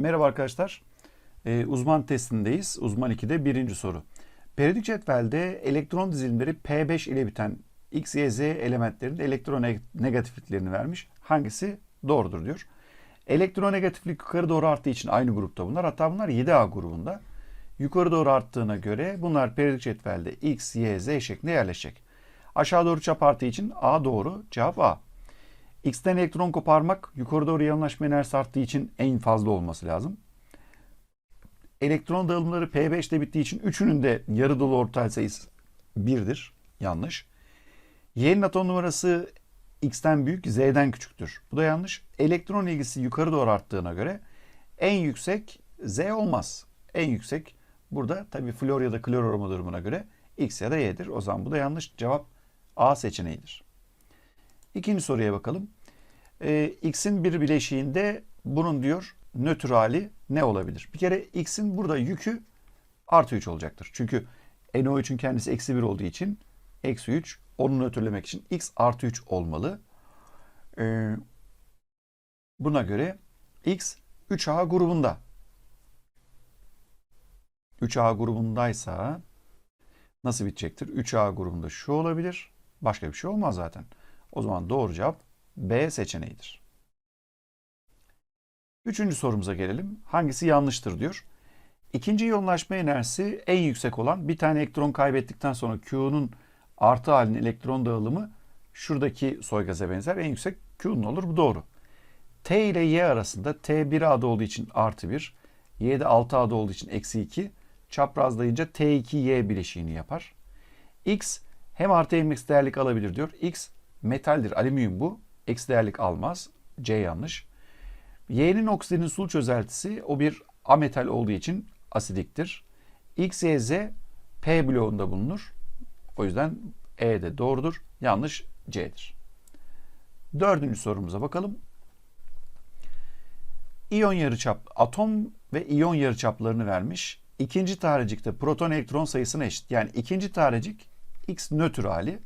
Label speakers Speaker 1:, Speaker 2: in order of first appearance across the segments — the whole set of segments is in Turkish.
Speaker 1: Merhaba arkadaşlar. Ee, uzman testindeyiz. Uzman 2'de birinci soru. Periyodik cetvelde elektron dizilimleri P5 ile biten X, Y, Z elementlerin elektronegatifliklerini vermiş. Hangisi doğrudur diyor. Elektronegatiflik yukarı doğru arttığı için aynı grupta bunlar. Hatta bunlar 7A grubunda. Yukarı doğru arttığına göre bunlar periyodik cetvelde X, Y, Z şeklinde yerleşecek. Aşağı doğru çap arttığı için A doğru. Cevap A. X'ten elektron koparmak yukarı doğru yoğunlaşma enerjisi arttığı için en fazla olması lazım. Elektron dağılımları P5'te bittiği için üçünün de yarı dolu ortal sayısı 1'dir. Yanlış. Y'nin atom numarası X'ten büyük, Z'den küçüktür. Bu da yanlış. Elektron ilgisi yukarı doğru arttığına göre en yüksek Z olmaz. En yüksek burada tabii flor ya da klor aroma durumuna göre X ya da Y'dir. O zaman bu da yanlış. Cevap A seçeneğidir. İkinci soruya bakalım. Ee, X'in bir bileşiğinde bunun diyor nötr hali ne olabilir? Bir kere X'in burada yükü artı 3 olacaktır. Çünkü NO3'ün kendisi eksi 1 olduğu için eksi 3 onu nötrlemek için X artı 3 olmalı. Ee, buna göre X 3A grubunda. 3A grubundaysa nasıl bitecektir? 3A grubunda şu olabilir. Başka bir şey olmaz zaten. O zaman doğru cevap B seçeneğidir. Üçüncü sorumuza gelelim. Hangisi yanlıştır diyor. İkinci yoğunlaşma enerjisi en yüksek olan bir tane elektron kaybettikten sonra Q'nun artı halinin elektron dağılımı şuradaki soygaza benzer. En yüksek Q'nun olur. Bu doğru. T ile Y arasında T 1A'da olduğu için artı 1, Y'de 6A'da olduğu için eksi 2, çaprazlayınca T2Y bileşiğini yapar. X hem artı hem eksi değerlik alabilir diyor. X metaldir, alüminyum bu. Eksi değerlik almaz. C yanlış. Y'nin oksijenin sulu çözeltisi o bir ametal olduğu için asidiktir. X, Y, Z P bloğunda bulunur. O yüzden E de doğrudur. Yanlış C'dir. Dördüncü sorumuza bakalım. İyon yarıçap, atom ve iyon yarıçaplarını vermiş. İkinci tanecikte proton elektron sayısına eşit. Yani ikinci tanecik X nötr hali.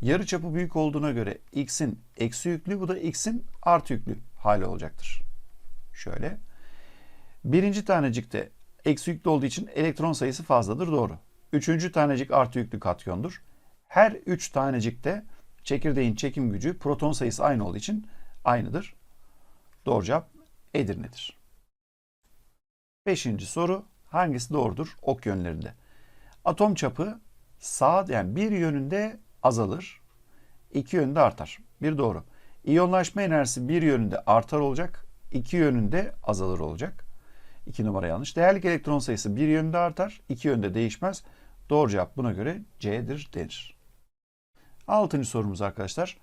Speaker 1: Yarıçapı büyük olduğuna göre X'in eksi yüklü, bu da X'in artı yüklü hali olacaktır. Şöyle. Birinci tanecikte eksi yüklü olduğu için elektron sayısı fazladır. Doğru. Üçüncü tanecik artı yüklü katyondur. Her üç tanecikte çekirdeğin çekim gücü proton sayısı aynı olduğu için aynıdır. Doğru cevap Edirne'dir. Beşinci soru hangisi doğrudur? Ok yönlerinde. Atom çapı sağ yani bir yönünde azalır, iki yönünde artar. Bir doğru. İyonlaşma enerjisi bir yönünde artar olacak, iki yönünde azalır olacak. İki numara yanlış. Değerlik elektron sayısı bir yönde artar, iki yönde değişmez. Doğru cevap buna göre C'dir denir. Altıncı sorumuz arkadaşlar.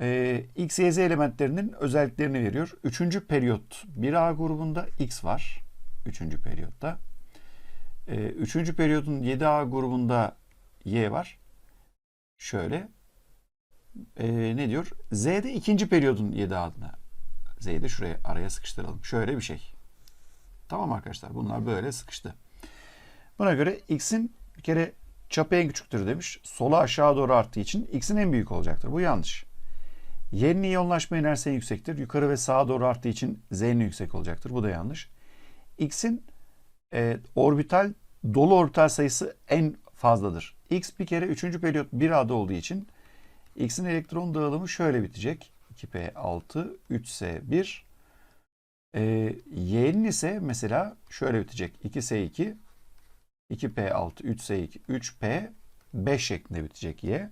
Speaker 1: Ee, X, Y, Z elementlerinin özelliklerini veriyor. Üçüncü periyot 1A grubunda X var. Üçüncü periyotta. Ee, üçüncü periyodun 7A grubunda Y var. Şöyle. Ee, ne diyor? Z'de ikinci periyodun 7 adına. Z'yi de şuraya araya sıkıştıralım. Şöyle bir şey. Tamam arkadaşlar. Bunlar böyle sıkıştı. Buna göre X'in bir kere çapı en küçüktür demiş. Sola aşağı doğru arttığı için X'in en büyük olacaktır. Bu yanlış. Y'nin iyonlaşma enerjisi en yüksektir. Yukarı ve sağa doğru arttığı için Z'nin yüksek olacaktır. Bu da yanlış. X'in e, orbital dolu orbital sayısı en fazladır. X bir kere 3. periyot 1A'da olduğu için X'in elektron dağılımı şöyle bitecek. 2P6, 3S1. Ee, Y'nin ise mesela şöyle bitecek. 2S2, 2P6, 3S2, 3P 5 şeklinde bitecek Y.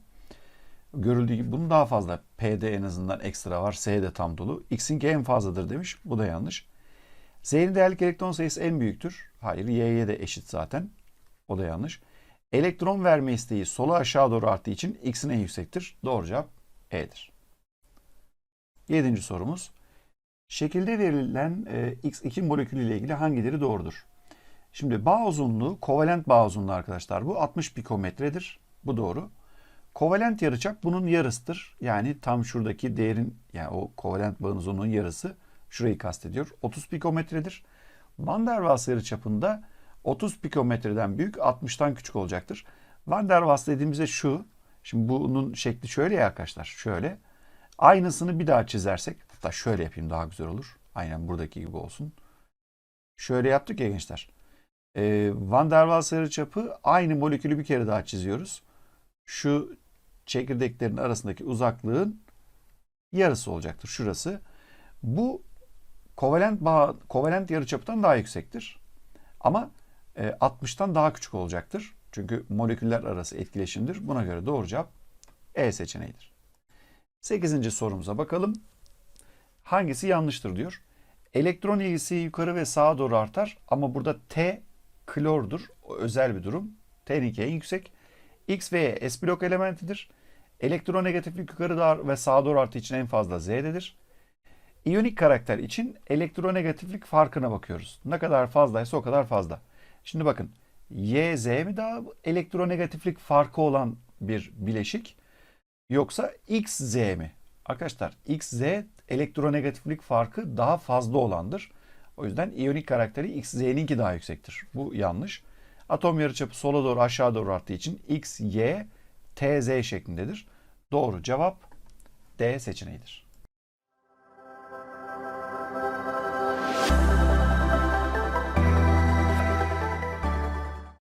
Speaker 1: Görüldüğü gibi bunun daha fazla. P'de en azından ekstra var. S'de tam dolu. X'inki en fazladır demiş. Bu da yanlış. Z'nin değerlik elektron sayısı en büyüktür. Hayır. Y'ye de eşit zaten. O da yanlış. Elektron verme isteği sola aşağı doğru arttığı için X'in en yüksektir. Doğru cevap E'dir. Yedinci sorumuz. Şekilde verilen e, X2 molekülü ile ilgili hangileri doğrudur? Şimdi bağ uzunluğu, kovalent bağ uzunluğu arkadaşlar bu 60 pikometredir. Bu doğru. Kovalent yarıçap bunun yarısıdır. Yani tam şuradaki değerin yani o kovalent bağın uzunluğunun yarısı şurayı kastediyor. 30 pikometredir. Van der Waals yarıçapında 30 pikometreden büyük 60'tan küçük olacaktır. Van der Waals dediğimizde şu. Şimdi bunun şekli şöyle ya arkadaşlar. Şöyle. Aynısını bir daha çizersek hatta şöyle yapayım daha güzel olur. Aynen buradaki gibi olsun. şöyle yaptık ya gençler. Ee, Van der Waals yarıçapı aynı molekülü bir kere daha çiziyoruz. Şu çekirdeklerin arasındaki uzaklığın yarısı olacaktır. Şurası. Bu kovalent bağ, kovalent yarıçapından daha yüksektir. Ama e, 60'tan daha küçük olacaktır. Çünkü moleküller arası etkileşimdir. Buna göre doğru cevap E seçeneğidir. 8. sorumuza bakalım. Hangisi yanlıştır diyor. Elektron ilgisi yukarı ve sağa doğru artar ama burada T klordur. O özel bir durum. T2 en yüksek. X ve S blok elementidir. Elektronegatiflik yukarı doğru ve sağa doğru arttığı için en fazla Z'dedir. İyonik karakter için elektronegatiflik farkına bakıyoruz. Ne kadar fazlaysa o kadar fazla. Şimdi bakın Y, Z mi daha elektronegatiflik farkı olan bir bileşik yoksa X, Z mi? Arkadaşlar X, Z elektronegatiflik farkı daha fazla olandır. O yüzden iyonik karakteri X, Z'ninki daha yüksektir. Bu yanlış. Atom yarıçapı sola doğru aşağı doğru arttığı için X, Y, T, Z şeklindedir. Doğru cevap D seçeneğidir.